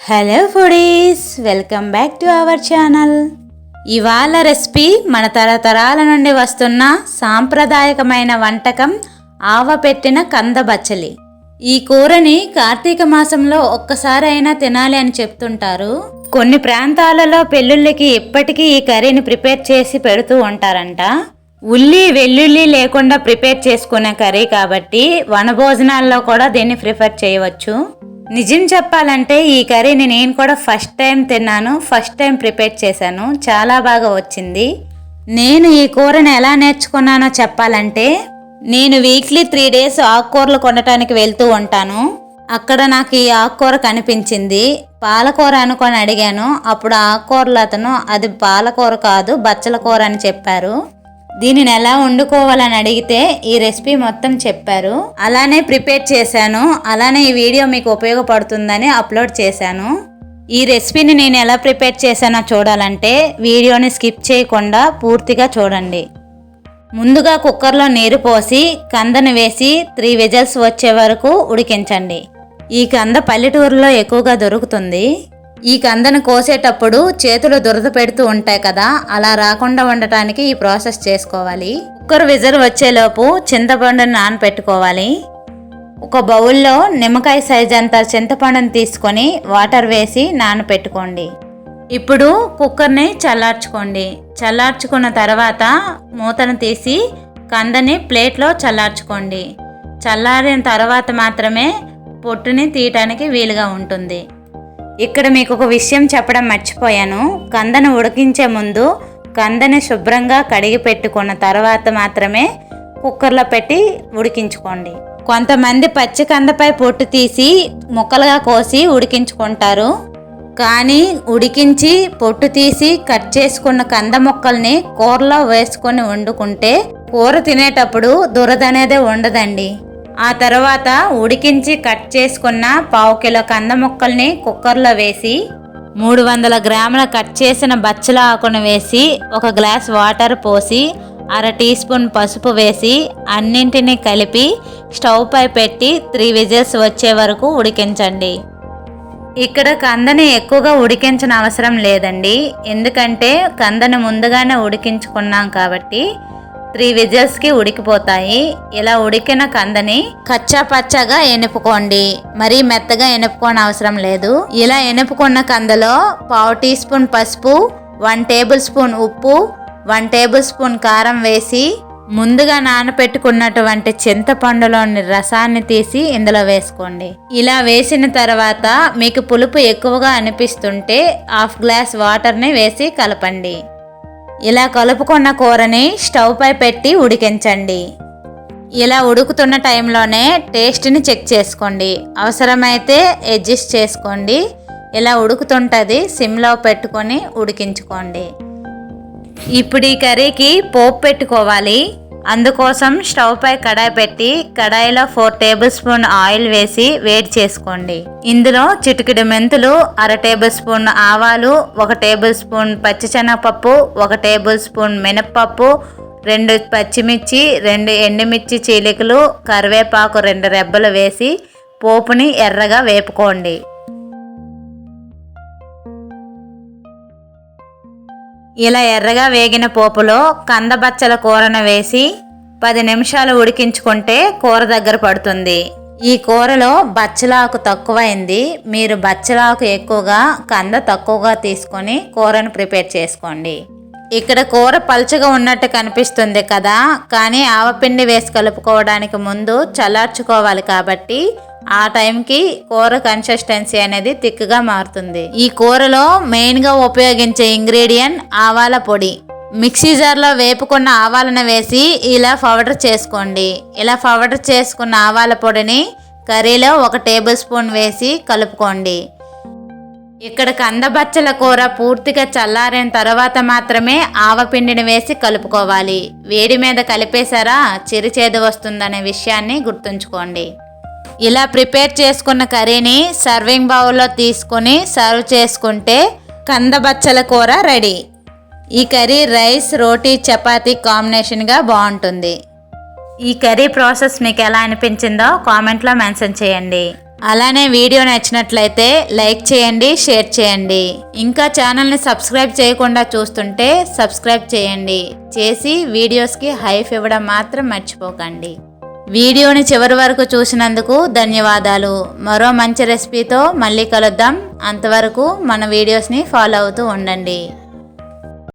Hello foodies welcome back to our channel ఇవాళ recipe మన తరతరాల నుండి వస్తున్న సాంప్రదాయకమైన వంటకం ఆవ పెట్టిన కంద బచ్చలి. ఈ కూరని కార్తీక మాసంలో ఒక్కసారైనా తినాలి అని చెప్తుంటారు. కొన్ని ప్రాంతాలలో పెళ్ళిళ్ళకి ఇప్పటికీ ఈ కర్రీని ప్రిపేర్ చేసి పెడుతూ ఉంటారంట. ఉల్లి వెల్లుల్లి లేకుండా ప్రిపేర్ చేసుకునే కర్రీ కాబట్టి వనభోజనాల్లో కూడా దీన్ని ప్రిఫర్ చేయవచ్చు. నిజం చెప్పాలంటే ఈ కర్రీని నేను కూడా ఫస్ట్ టైం తిన్నాను ఫస్ట్ టైం ప్రిపేర్ చేశాను. చాలా బాగా వచ్చింది. నేను ఈ కూరని ఎలా నేర్చుకున్నానో చెప్పాలంటే నేను వీక్లీ త్రీ డేస్ ఆకుకూరలు కొనటానికి వెళ్తూ ఉంటాను. అక్కడ నాకు ఈ ఆకుకూర కనిపించింది. పాలకూర అనుకొని అడిగాను. అప్పుడు ఆకుకూరలు అతను అది పాలకూర కాదు బచ్చల కూర అని చెప్పారు. దీనిని ఎలా వండుకోవాలని అడిగితే ఈ రెసిపీ మొత్తం చెప్పారు. అలానే ప్రిపేర్ చేశాను. అలానే ఈ వీడియో మీకు ఉపయోగపడుతుందని అప్లోడ్ చేశాను. ఈ రెసిపీని నేను ఎలా ప్రిపేర్ చేశానో చూడాలంటే వీడియోని స్కిప్ చేయకుండా పూర్తిగా చూడండి. ముందుగా కుక్కర్లో నీరు పోసి కందను వేసి త్రీ విజల్స్ వచ్చే వరకు ఉడికించండి. ఈ కంద పల్లెటూరులో ఎక్కువగా దొరుకుతుంది. ఈ కందను కోసేటప్పుడు చేతులు దురద పెడుతూ ఉంటాయి కదా అలా రాకుండా ఉండటానికి ఈ ప్రాసెస్ చేసుకోవాలి. కుక్కర్ విజర్ వచ్చేలోపు చింతపండును నానపెట్టుకోవాలి. ఒక బౌల్లో నిమ్మకాయ సైజ్ అంత చింతపండుని తీసుకొని వాటర్ వేసి నానపెట్టుకోండి. ఇప్పుడు కుక్కర్ని చల్లార్చుకోండి. చల్లార్చుకున్న తర్వాత మూతను తీసి కందని ప్లేట్లో చల్లార్చుకోండి. చల్లారిన తర్వాత మాత్రమే పొట్టుని తీయటానికి వీలుగా ఉంటుంది. ఇక్కడ మీకు ఒక విషయం చెప్పడం మర్చిపోయాను. కందను ఉడికించే ముందు కందని శుభ్రంగా కడిగి పెట్టుకున్న తర్వాత మాత్రమే కుక్కర్లో పెట్టి ఉడికించుకోండి. కొంతమంది పచ్చి కందపై పొట్టు తీసి ముక్కలుగా కోసి ఉడికించుకుంటారు. కానీ ఉడికించి పొట్టు తీసి కట్ చేసుకున్న కంద ముక్కల్ని కూరలో వేసుకొని వండుకుంటే కూర తినేటప్పుడు దురదనేదే ఉండదండి. ఆ తర్వాత ఉడికించి కట్ చేసుకున్న పావు కిలో కంద ముక్కల్ని కుక్కర్లో వేసి మూడు వందల గ్రాముల కట్ చేసిన బచ్చల ఆకును వేసి ఒక గ్లాస్ వాటర్ పోసి అర టీ స్పూన్ పసుపు వేసి అన్నింటినీ కలిపి స్టవ్ పై పెట్టి త్రీ విజిల్స్ వచ్చే వరకు ఉడికించండి. ఇక్కడ కందని ఎక్కువగా ఉడికించిన అవసరం లేదండి. ఎందుకంటే కందను ముందుగానే ఉడికించుకున్నాం కాబట్టి త్రీ విజిల్స్కి ఉడికిపోతాయి. ఇలా ఉడికిన కందని కచ్చా పచ్చగా ఎనుపుకోండి. మరీ మెత్తగా ఎనుపుకోని అవసరం లేదు. ఇలా ఎనుపుకున్న కందలో పావు టీ స్పూన్ పసుపు వన్ టేబుల్ స్పూన్ ఉప్పు వన్ టేబుల్ స్పూన్ కారం వేసి ముందుగా నానపెట్టుకున్నటువంటి చింతపండులోని రసాన్ని తీసి ఇందులో వేసుకోండి. ఇలా వేసిన తర్వాత మీకు పులుపు ఎక్కువగా అనిపిస్తుంటే హాఫ్ గ్లాస్ వాటర్ని వేసి కలపండి. ఇలా కలుపుకున్న కూరని స్టవ్ పై పెట్టి ఉడికించండి. ఇలా ఉడుకుతున్న టైంలోనే టేస్ట్ని చెక్ చేసుకోండి. అవసరమైతే అడ్జస్ట్ చేసుకోండి. ఇలా ఉడుకుతుంటుంది సిమ్లో పెట్టుకొని ఉడికించుకోండి. ఇప్పుడు ఈ కర్రీకి పోపు పెట్టుకోవాలి. అందుకోసం స్టవ్ పై కడాయి పెట్టి కడాయిలో ఫోర్ టేబుల్ స్పూన్ ఆయిల్ వేసి వేడి చేసుకోండి. ఇందులో చిటికెడు మెంతులు అర టేబుల్ స్పూన్ ఆవాలు ఒక టేబుల్ స్పూన్ పచ్చిశనగపప్పు ఒక టేబుల్ స్పూన్ మినప్పప్పు రెండు పచ్చిమిర్చి రెండు ఎండుమిర్చి చీలికలు కరివేపాకు రెండు రెబ్బలు వేసి పోపుని ఎర్రగా వేపుకోండి. ఇలా ఎర్రగా వేగిన పోపులో కందబచ్చల కూరను వేసి పది నిమిషాలు ఉడికించుకుంటే కూర దగ్గర పడుతుంది. ఈ కూరలో బచ్చలాకు తక్కువైంది. మీరు బచ్చలాకు ఎక్కువగా కంద తక్కువగా తీసుకొని కూరను ప్రిపేర్ చేసుకోండి. ఇక్కడ కూర పలుచగా ఉన్నట్టు కనిపిస్తుంది కదా. కానీ ఆవపిండి వేసి కలుపుకోవడానికి ముందు చల్లార్చుకోవాలి కాబట్టి ఆ టైంకి కూర కన్సిస్టెన్సీ అనేది థిక్గా మారుతుంది. ఈ కూరలో మెయిన్గా ఉపయోగించే ఇంగ్రీడియంట్ ఆవాల పొడి. మిక్సీ జార్లో వేపుకున్న ఆవాలను వేసి ఇలా పౌడర్ చేసుకోండి. ఇలా పౌడర్ చేసుకున్న ఆవాల పొడిని కర్రీలో ఒక టేబుల్ స్పూన్ వేసి కలుపుకోండి. ఇక్కడ కందబచ్చల కూర పూర్తిగా చల్లారిన తర్వాత మాత్రమే ఆవపిండిని వేసి కలుపుకోవాలి. వేడి మీద కలిపేశారా చిరుచేదు వస్తుందనే విషయాన్ని గుర్తుంచుకోండి. ఇలా ప్రిపేర్ చేసుకున్న కర్రీని సర్వింగ్ బౌల్లో తీసుకొని సర్వ్ చేసుకుంటే కందబచ్చల కూర రెడీ. ఈ కర్రీ రైస్ రోటీ చపాతీ కాంబినేషన్గా బాగుంటుంది. ఈ కర్రీ ప్రాసెస్ మీకు ఎలా అనిపించిందో కామెంట్లో మెన్షన్ చేయండి. అలానే వీడియో నచ్చినట్లయితే లైక్ చేయండి షేర్ చేయండి. ఇంకా ఛానల్ని సబ్స్క్రైబ్ చేయకుండా చూస్తుంటే సబ్స్క్రైబ్ చేయండి. చేసి వీడియోస్కి హైఫ్ ఇవ్వడం మాత్రం మర్చిపోకండి. వీడియోని చివరి వరకు చూసినందుకు ధన్యవాదాలు. మరో మంచి రెసిపీతో మళ్ళీ కలుద్దాం. అంతవరకు మన వీడియోస్ని ఫాలో అవుతూ ఉండండి.